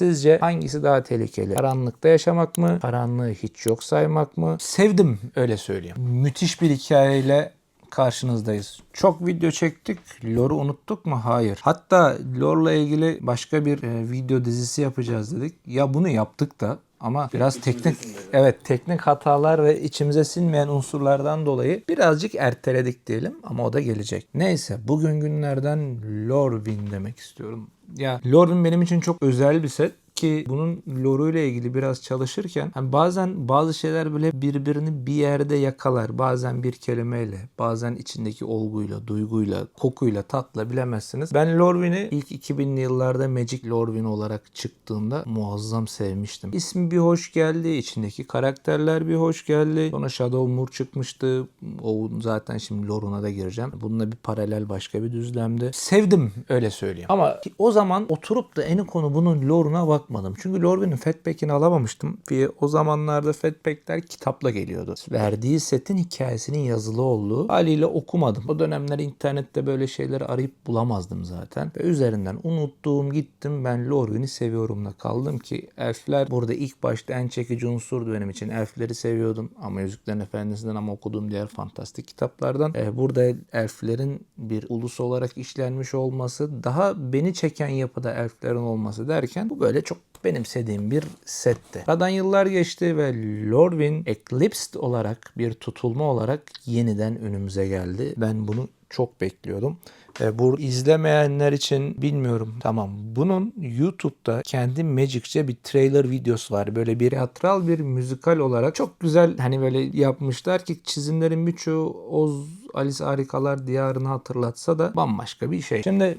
Sizce hangisi daha tehlikeli? Karanlıkta yaşamak mı? Karanlığı hiç yok saymak mı? Sevdim öyle söyleyeyim. Müthiş bir hikayeyle karşınızdayız. Çok video çektik. Lore'u unuttuk mu? Hayır. Hatta Lore'la ilgili başka bir e, video dizisi yapacağız dedik. Ya bunu yaptık da ama biraz teknik evet teknik hatalar ve içimize sinmeyen unsurlardan dolayı birazcık erteledik diyelim ama o da gelecek. Neyse bugün günlerden Lorwyn demek istiyorum. Ya Lorwyn benim için çok özel bir set ki bunun lore ile ilgili biraz çalışırken hani bazen bazı şeyler böyle birbirini bir yerde yakalar. Bazen bir kelimeyle, bazen içindeki olguyla, duyguyla, kokuyla, tatla bilemezsiniz. Ben Lorwyn'i ilk 2000'li yıllarda Magic Lorwyn olarak çıktığında muazzam sevmiştim. İsmi bir hoş geldi, içindeki karakterler bir hoş geldi. Sonra Shadow Moor çıkmıştı. O zaten şimdi lore'una da gireceğim. Bununla bir paralel başka bir düzlemdi. Sevdim öyle söyleyeyim. Ama o zaman oturup da en konu bunun lore'una bakmadım. Çünkü Lorwyn'in Fatpack'ini alamamıştım. Ve o zamanlarda Fatpack'ler kitapla geliyordu. Verdiği setin hikayesinin yazılı olduğu haliyle okumadım. O dönemler internette böyle şeyleri arayıp bulamazdım zaten. Ve üzerinden unuttuğum gittim ben Lorwyn'i seviyorumla kaldım ki elfler burada ilk başta en çekici unsurdu benim için. Elfleri seviyordum ama Yüzüklerin Efendisi'nden ama okuduğum diğer fantastik kitaplardan. Ee, burada elflerin bir ulus olarak işlenmiş olması daha beni çeken yapıda elflerin olması derken bu böyle çok benimsediğim bir setti. Aradan yıllar geçti ve Lorwyn Eclipsed olarak bir tutulma olarak yeniden önümüze geldi. Ben bunu çok bekliyordum. E, bu izlemeyenler için bilmiyorum. Tamam. Bunun YouTube'da kendi Magic'ce bir trailer videosu var. Böyle bir teatral bir müzikal olarak çok güzel hani böyle yapmışlar ki çizimlerin birçoğu Oz Alice Harikalar Diyarı'nı hatırlatsa da bambaşka bir şey. Şimdi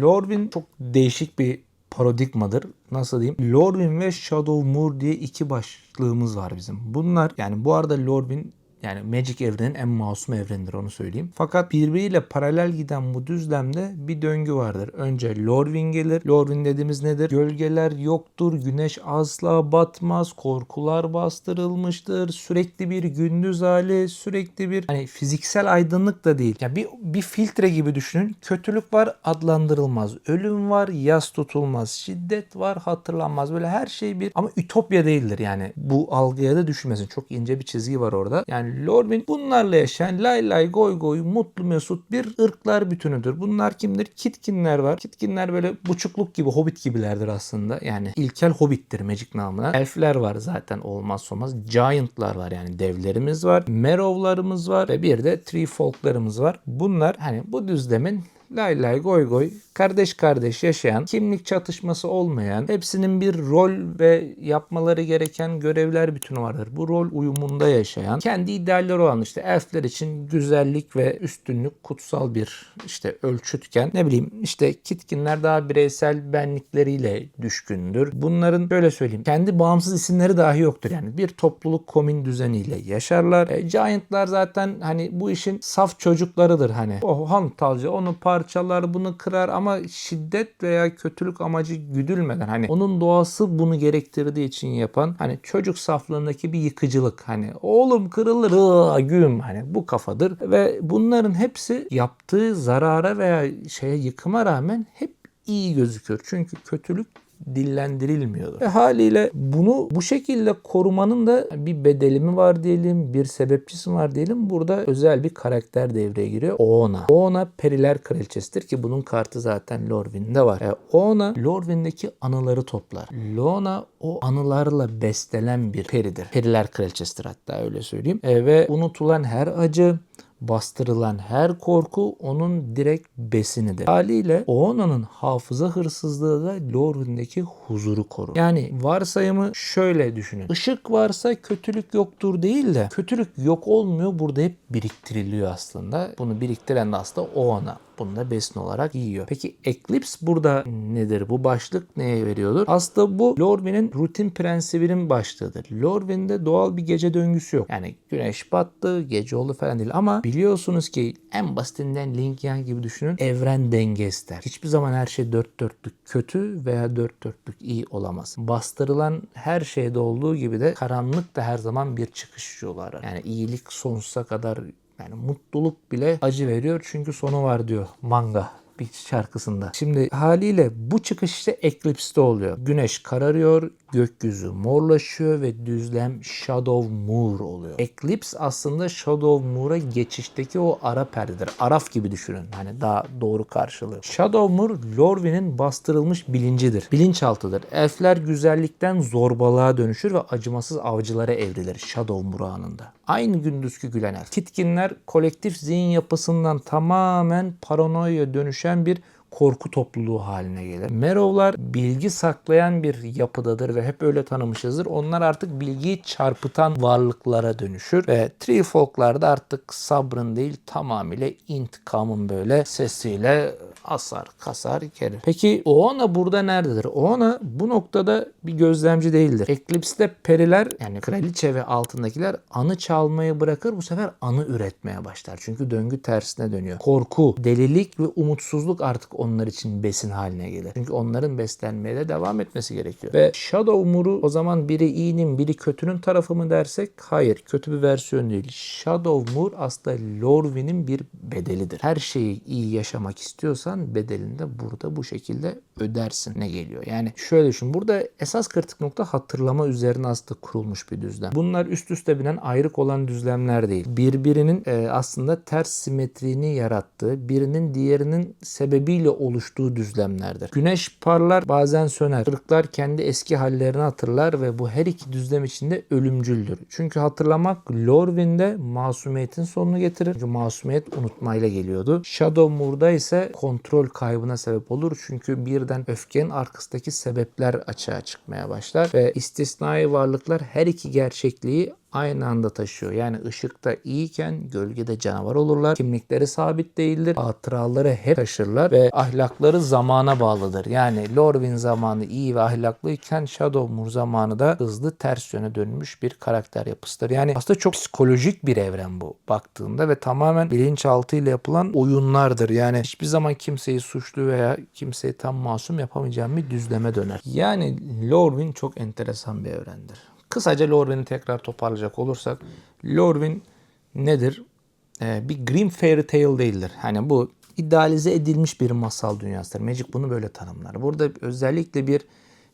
Lorwyn çok değişik bir paradigmadır. Nasıl diyeyim? Lorwyn ve Shadow Moor diye iki başlığımız var bizim. Bunlar yani bu arada Lorwyn yani Magic evrenin en masum evrenidir onu söyleyeyim. Fakat birbiriyle paralel giden bu düzlemde bir döngü vardır. Önce Lorwyn gelir. Lorwyn dediğimiz nedir? Gölgeler yoktur, güneş asla batmaz, korkular bastırılmıştır, sürekli bir gündüz hali, sürekli bir hani fiziksel aydınlık da değil. Yani bir, bir filtre gibi düşünün. Kötülük var adlandırılmaz. Ölüm var yas tutulmaz. Şiddet var hatırlanmaz. Böyle her şey bir ama ütopya değildir yani. Bu algıya da düşmesin. Çok ince bir çizgi var orada. Yani Lorwyn bunlarla yaşayan lay lay goy goy mutlu mesut bir ırklar bütünüdür. Bunlar kimdir? Kitkinler var. Kitkinler böyle buçukluk gibi hobbit gibilerdir aslında. Yani ilkel hobbittir Magic namına. Elfler var zaten olmazsa olmaz. Giant'lar var yani devlerimiz var. Merow'larımız var ve bir de Tree Folk'larımız var. Bunlar hani bu düzlemin lay lay goy goy kardeş kardeş yaşayan, kimlik çatışması olmayan, hepsinin bir rol ve yapmaları gereken görevler bütünü vardır. Bu rol uyumunda yaşayan, kendi idealleri olan işte elfler için güzellik ve üstünlük kutsal bir işte ölçütken ne bileyim işte kitkinler daha bireysel benlikleriyle düşkündür. Bunların böyle söyleyeyim kendi bağımsız isimleri dahi yoktur yani bir topluluk komün düzeniyle yaşarlar. E, Giant'lar zaten hani bu işin saf çocuklarıdır hani. O hantalca onu parçalar bunu kırar ama şiddet veya kötülük amacı güdülmeden hani onun doğası bunu gerektirdiği için yapan hani çocuk saflığındaki bir yıkıcılık hani oğlum kırılır ıı, güm hani bu kafadır ve bunların hepsi yaptığı zarara veya şeye yıkıma rağmen hep iyi gözüküyor. Çünkü kötülük dillendirilmiyordu. Ve haliyle bunu bu şekilde korumanın da bir bedeli mi var diyelim, bir sebepçisi var diyelim. Burada özel bir karakter devreye giriyor. Oona. Oona Periler Kraliçesidir ki bunun kartı zaten Lorwyn'de var. Yani Oona Lorwyn'deki anıları toplar. Lorna o anılarla beslenen bir peridir. Periler Kraliçesidir hatta öyle söyleyeyim. E, ve unutulan her acı, bastırılan her korku onun direkt besinidir. Haliyle Oona'nın hafıza hırsızlığı da Lorwyn'deki huzuru korur. Yani varsayımı şöyle düşünün. Işık varsa kötülük yoktur değil de kötülük yok olmuyor burada hep biriktiriliyor aslında. Bunu biriktiren de aslında Oona. Bunu da besin olarak yiyor. Peki Eclipse burada nedir? Bu başlık neye veriyordur? Aslında bu Lorwyn'in rutin prensibinin başlığıdır. Lorwyn'de doğal bir gece döngüsü yok. Yani güneş battı, gece oldu falan değil. Ama biliyorsunuz ki en basitinden Link Yang gibi düşünün. Evren denge ister. Hiçbir zaman her şey dört dörtlük kötü veya dört dörtlük iyi olamaz. Bastırılan her şeyde olduğu gibi de karanlık da her zaman bir çıkış yolu arar. Yani iyilik sonsuza kadar yani mutluluk bile acı veriyor çünkü sonu var diyor manga bir şarkısında. Şimdi haliyle bu çıkış işte Eclipse'de oluyor. Güneş kararıyor, gökyüzü morlaşıyor ve düzlem Shadow Moor oluyor. Eclipse aslında Shadow Moor'a geçişteki o ara perdedir. Araf gibi düşünün. Hani daha doğru karşılığı. Shadow Moor Lorwyn'in bastırılmış bilincidir. Bilinçaltıdır. Elfler güzellikten zorbalığa dönüşür ve acımasız avcılara evrilir Shadow Moor anında. Aynı gündüzkü gülen elf. Kitkinler kolektif zihin yapısından tamamen paranoya dönüşen bir korku topluluğu haline gelir. Merowlar bilgi saklayan bir yapıdadır ve hep öyle tanımışızdır. Onlar artık bilgiyi çarpıtan varlıklara dönüşür ve Tree Folk'lar da artık sabrın değil tamamıyla intikamın böyle sesiyle asar, kasar, kerir. Peki Oana burada nerededir? Oana bu noktada bir gözlemci değildir. Eclipse'de periler yani kraliçe ve altındakiler anı çalmayı bırakır bu sefer anı üretmeye başlar. Çünkü döngü tersine dönüyor. Korku, delilik ve umutsuzluk artık onlar için besin haline gelir. Çünkü onların beslenmeye de devam etmesi gerekiyor. Ve Shadow Moor'u o zaman biri iyinin biri kötünün tarafı mı dersek hayır kötü bir versiyon değil. Shadow Moor aslında Lorwyn'in bir bedelidir. Her şeyi iyi yaşamak istiyorsan bedelini de burada bu şekilde ödersin ne geliyor. Yani şöyle düşün burada esas kritik nokta hatırlama üzerine aslında kurulmuş bir düzlem. Bunlar üst üste binen ayrık olan düzlemler değil. Birbirinin e, aslında ters simetriğini yarattığı, birinin diğerinin sebebiyle oluştuğu düzlemlerdir. Güneş parlar bazen söner. Irklar kendi eski hallerini hatırlar ve bu her iki düzlem içinde ölümcüldür. Çünkü hatırlamak Lorwyn'de masumiyetin sonunu getirir. Çünkü masumiyet unutmayla geliyordu. Shadow Moor'da ise kontrol kaybına sebep olur. Çünkü birden öfkenin arkasındaki sebepler açığa çıkmaya başlar ve istisnai varlıklar her iki gerçekliği aynı anda taşıyor. Yani ışıkta iyiyken gölgede canavar olurlar. Kimlikleri sabit değildir. Hatıraları hep taşırlar ve ahlakları zamana bağlıdır. Yani Lorwyn zamanı iyi ve ahlaklıyken Shadowmoor zamanı da hızlı ters yöne dönmüş bir karakter yapısıdır. Yani aslında çok psikolojik bir evren bu baktığında ve tamamen bilinçaltıyla yapılan oyunlardır. Yani hiçbir zaman kimseyi suçlu veya kimseyi tam masum yapamayacağım bir düzleme döner. Yani Lorwyn çok enteresan bir evrendir. Kısaca Lorwyn'i tekrar toparlayacak olursak Lorwyn nedir? Ee, bir Grimm Fairy Tale değildir. Hani bu idealize edilmiş bir masal dünyasıdır. Magic bunu böyle tanımlar. Burada özellikle bir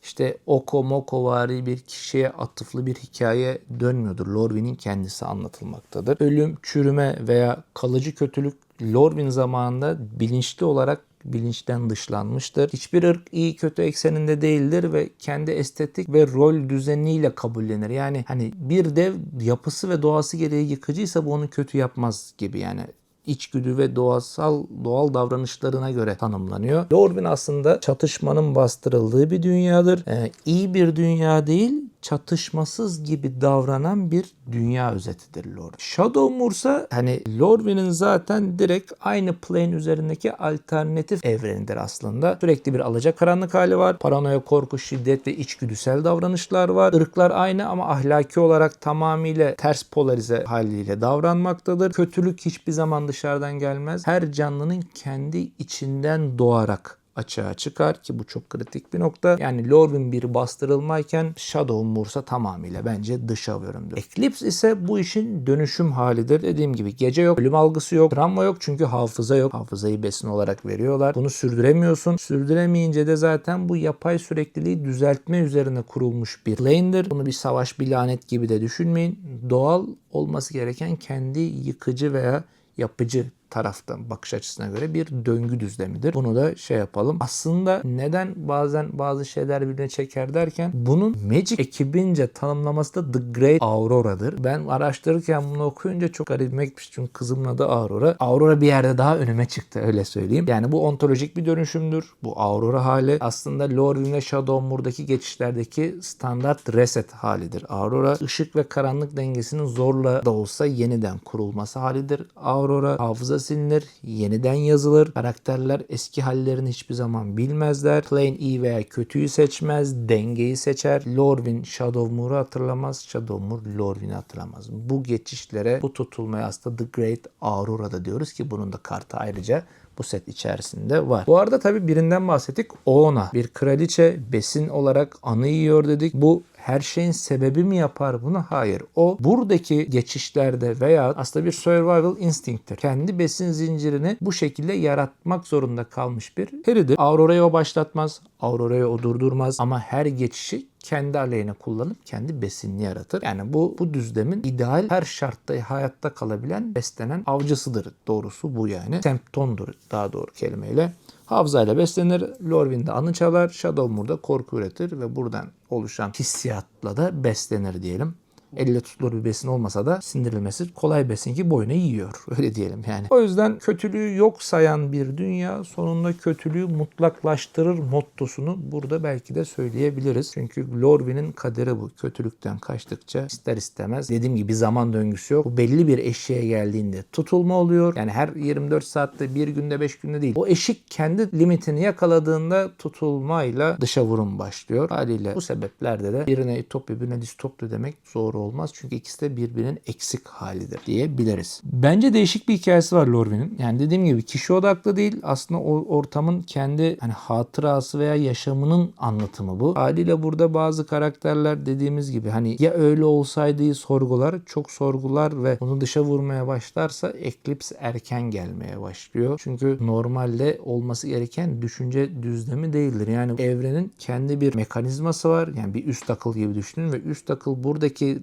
işte oko moko vari bir kişiye atıflı bir hikaye dönmüyordur. Lorwyn'in kendisi anlatılmaktadır. Ölüm, çürüme veya kalıcı kötülük Lorwyn zamanında bilinçli olarak bilinçten dışlanmıştır. Hiçbir ırk iyi kötü ekseninde değildir ve kendi estetik ve rol düzeniyle kabullenir. Yani hani bir dev yapısı ve doğası gereği yıkıcıysa bu onu kötü yapmaz gibi yani içgüdü ve doğasal doğal davranışlarına göre tanımlanıyor. Lorwyn aslında çatışmanın bastırıldığı bir dünyadır. Ee, iyi bir dünya değil, çatışmasız gibi davranan bir dünya özetidir Lord. Shadow Moor'sa hani Lorwyn'in zaten direkt aynı plane üzerindeki alternatif evrenidir aslında. Sürekli bir alacakaranlık hali var. Paranoya, korku, şiddet ve içgüdüsel davranışlar var. Irklar aynı ama ahlaki olarak tamamıyla ters polarize haliyle davranmaktadır. Kötülük hiçbir zaman dışarıdan gelmez. Her canlının kendi içinden doğarak açığa çıkar ki bu çok kritik bir nokta. Yani Lorwyn bir bastırılmayken Shadow Moor'sa tamamıyla bence dışa bölümdür. Eclipse ise bu işin dönüşüm halidir. Dediğim gibi gece yok, ölüm algısı yok, travma yok çünkü hafıza yok. Hafızayı besin olarak veriyorlar. Bunu sürdüremiyorsun. Sürdüremeyince de zaten bu yapay sürekliliği düzeltme üzerine kurulmuş bir lane'dir. Bunu bir savaş, bir lanet gibi de düşünmeyin. Doğal olması gereken kendi yıkıcı veya yapıcı taraftan bakış açısına göre bir döngü düzlemidir. Bunu da şey yapalım. Aslında neden bazen bazı şeyler birbirine çeker derken bunun Magic ekibince tanımlaması da The Great Aurora'dır. Ben araştırırken bunu okuyunca çok garibime gitmiş çünkü kızımın adı Aurora. Aurora bir yerde daha önüme çıktı öyle söyleyeyim. Yani bu ontolojik bir dönüşümdür. Bu Aurora hali aslında Lorwyn ve Shadow Moor'daki geçişlerdeki standart reset halidir. Aurora ışık ve karanlık dengesinin zorla da olsa yeniden kurulması halidir. Aurora hafıza silinir, yeniden yazılır. Karakterler eski hallerini hiçbir zaman bilmezler. Plain iyi veya kötüyü seçmez, dengeyi seçer. Lorwyn Shadow Moor'u hatırlamaz, Shadow Moor Lorwyn'i hatırlamaz. Bu geçişlere, bu tutulmaya aslında The Great Aurora'da diyoruz ki bunun da kartı ayrıca bu set içerisinde var. Bu arada tabii birinden bahsettik. Oona bir kraliçe besin olarak anı yiyor dedik. Bu her şeyin sebebi mi yapar bunu? Hayır. O buradaki geçişlerde veya aslında bir survival instinct'tir. Kendi besin zincirini bu şekilde yaratmak zorunda kalmış bir peridir. Aurora'yı o başlatmaz. Aurora'yı o durdurmaz. Ama her geçişi kendi aleyhine kullanıp kendi besinini yaratır. Yani bu bu düzlemin ideal her şartta hayatta kalabilen beslenen avcısıdır. Doğrusu bu yani. Semptondur daha doğru kelimeyle. Hafızayla beslenir. Lorwyn'de anı çalar. Shadowmoor'da korku üretir ve buradan oluşan hissiyatla da beslenir diyelim. Elle tutulur bir besin olmasa da sindirilmesi kolay besin ki boyuna yiyor. Öyle diyelim yani. O yüzden kötülüğü yok sayan bir dünya sonunda kötülüğü mutlaklaştırır mottosunu burada belki de söyleyebiliriz. Çünkü Lorwyn'in kaderi bu. Kötülükten kaçtıkça ister istemez dediğim gibi zaman döngüsü yok. Bu belli bir eşiğe geldiğinde tutulma oluyor. Yani her 24 saatte bir günde 5 günde değil. O eşik kendi limitini yakaladığında tutulmayla dışa vurum başlıyor. Haliyle bu sebeplerde de birine ütopya birine distopya demek zor olmaz. Çünkü ikisi de birbirinin eksik halidir diyebiliriz. Bence değişik bir hikayesi var Lorwyn'in. Yani dediğim gibi kişi odaklı değil. Aslında o ortamın kendi hani hatırası veya yaşamının anlatımı bu. Haliyle burada bazı karakterler dediğimiz gibi hani ya öyle olsaydı sorgular, çok sorgular ve onu dışa vurmaya başlarsa Eclipse erken gelmeye başlıyor. Çünkü normalde olması gereken düşünce düzlemi değildir. Yani evrenin kendi bir mekanizması var. Yani bir üst akıl gibi düşünün ve üst akıl buradaki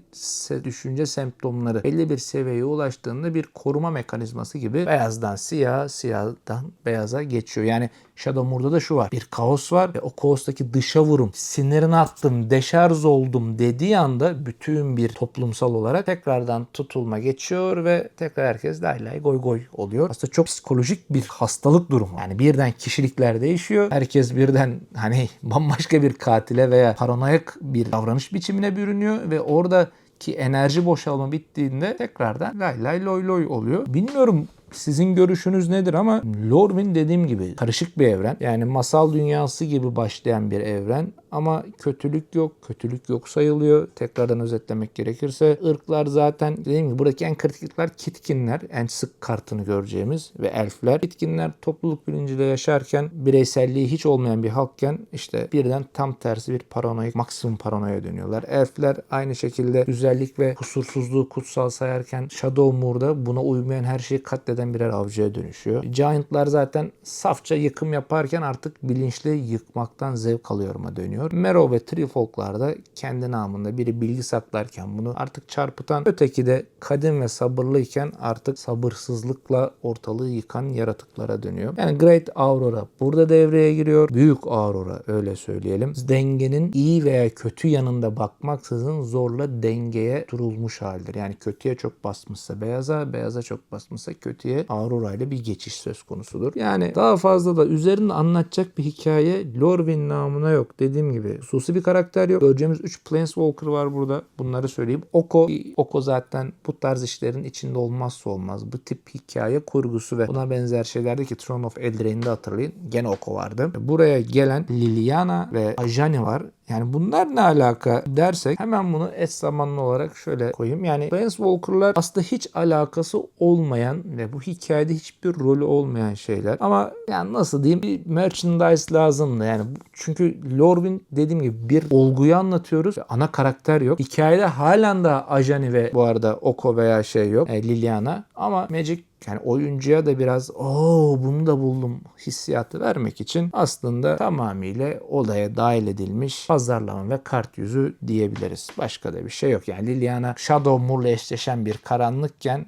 düşünce semptomları belli bir seviyeye ulaştığında bir koruma mekanizması gibi beyazdan siyah, siyahdan beyaza geçiyor. Yani Shadowmoor'da da şu var. Bir kaos var ve o kaostaki dışa vurum, sinirini attım, deşarj oldum dediği anda bütün bir toplumsal olarak tekrardan tutulma geçiyor ve tekrar herkes lay lay goy goy oluyor. Aslında çok psikolojik bir hastalık durumu. Yani birden kişilikler değişiyor. Herkes birden hani bambaşka bir katile veya paranoyak bir davranış biçimine bürünüyor ve orada ki enerji boşalma bittiğinde tekrardan lay lay loy loy oluyor. Bilmiyorum sizin görüşünüz nedir ama Lorwyn dediğim gibi karışık bir evren. Yani masal dünyası gibi başlayan bir evren ama kötülük yok, kötülük yok sayılıyor. Tekrardan özetlemek gerekirse ırklar zaten dediğim gibi buradaki en kritikler kitkinler. En sık kartını göreceğimiz ve elfler. Kitkinler topluluk bilinciyle yaşarken bireyselliği hiç olmayan bir halkken işte birden tam tersi bir paranoyak, maksimum paranoya dönüyorlar. Elfler aynı şekilde güzellik ve kusursuzluğu kutsal sayarken Shadowmoor'da buna uymayan her şeyi katleden birer avcıya dönüşüyor. Giant'lar zaten safça yıkım yaparken artık bilinçli yıkmaktan zevk alıyorum'a dönüyor. Mero ve Trifolk'lar da kendi namında biri bilgi saklarken bunu artık çarpıtan öteki de kadim ve sabırlıyken artık sabırsızlıkla ortalığı yıkan yaratıklara dönüyor. Yani Great Aurora burada devreye giriyor. Büyük Aurora öyle söyleyelim. Dengenin iyi veya kötü yanında bakmaksızın zorla dengeye durulmuş haldir. Yani kötüye çok basmışsa beyaza, beyaza çok basmışsa kötüye Aurora ile bir geçiş söz konusudur. Yani daha fazla da üzerinde anlatacak bir hikaye Lorwyn namına yok. Dediğim gibi hususi bir karakter yok. Göreceğimiz 3 Planeswalker var burada. Bunları söyleyeyim. Oko, Oko zaten bu tarz işlerin içinde olmazsa olmaz. Bu tip hikaye kurgusu ve buna benzer şeylerde ki Throne of Eldraine'de hatırlayın. Gene Oko vardı. Buraya gelen Liliana ve Ajani var. Yani bunlar ne alaka dersek hemen bunu eş zamanlı olarak şöyle koyayım. Yani Planeswalker'lar aslında hiç alakası olmayan ve bu hikayede hiçbir rolü olmayan şeyler. Ama yani nasıl diyeyim bir merchandise lazımdı. Yani çünkü Lorwyn dediğim gibi bir olguyu anlatıyoruz. Ana karakter yok. Hikayede halen daha Ajani ve bu arada Oko veya şey yok. E, Liliana. Ama Magic yani oyuncuya da biraz o bunu da buldum hissiyatı vermek için aslında tamamıyla olaya dahil edilmiş pazarlama ve kart yüzü diyebiliriz. Başka da bir şey yok. Yani Liliana Shadowmoor'la eşleşen bir karanlıkken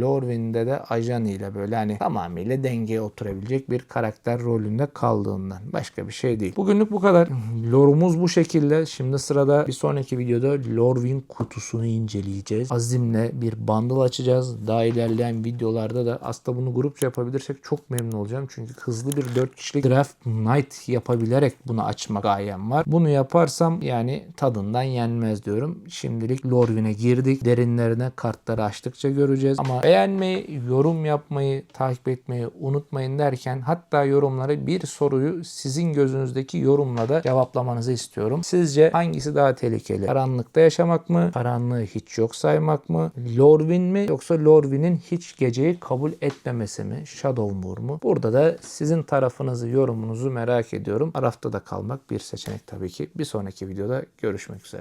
Lorwyn'de de Ajani ile böyle hani tamamıyla dengeye oturabilecek bir karakter rolünde kaldığından. Başka bir şey değil. Bugünlük bu kadar. Lorumuz bu şekilde. Şimdi sırada bir sonraki videoda Lorwyn kutusunu inceleyeceğiz. Azim'le bir bundle açacağız. Daha ilerleyen videolarda da aslında bunu grupça yapabilirsek çok memnun olacağım. Çünkü hızlı bir 4 kişilik draft night yapabilerek bunu açma gayem var. Bunu yaparsam yani tadından yenmez diyorum. Şimdilik Lorwyn'e girdik. Derinlerine kartları açtıkça göreceğiz. Ama beğenmeyi, yorum yapmayı, takip etmeyi unutmayın derken hatta yorumlara bir soruyu sizin gözünüzdeki yorumla da cevaplamanızı istiyorum. Sizce hangisi daha tehlikeli? Karanlıkta yaşamak mı? Karanlığı hiç yok saymak mı? Lorwyn mi? Yoksa Lorwyn'in hiç geceyi kabul etmemesi mi? Shadow Moor mu? Burada da sizin tarafınızı, yorumunuzu merak ediyorum. Arafta da kalmak bir seçenek tabii ki. Bir sonraki videoda görüşmek üzere.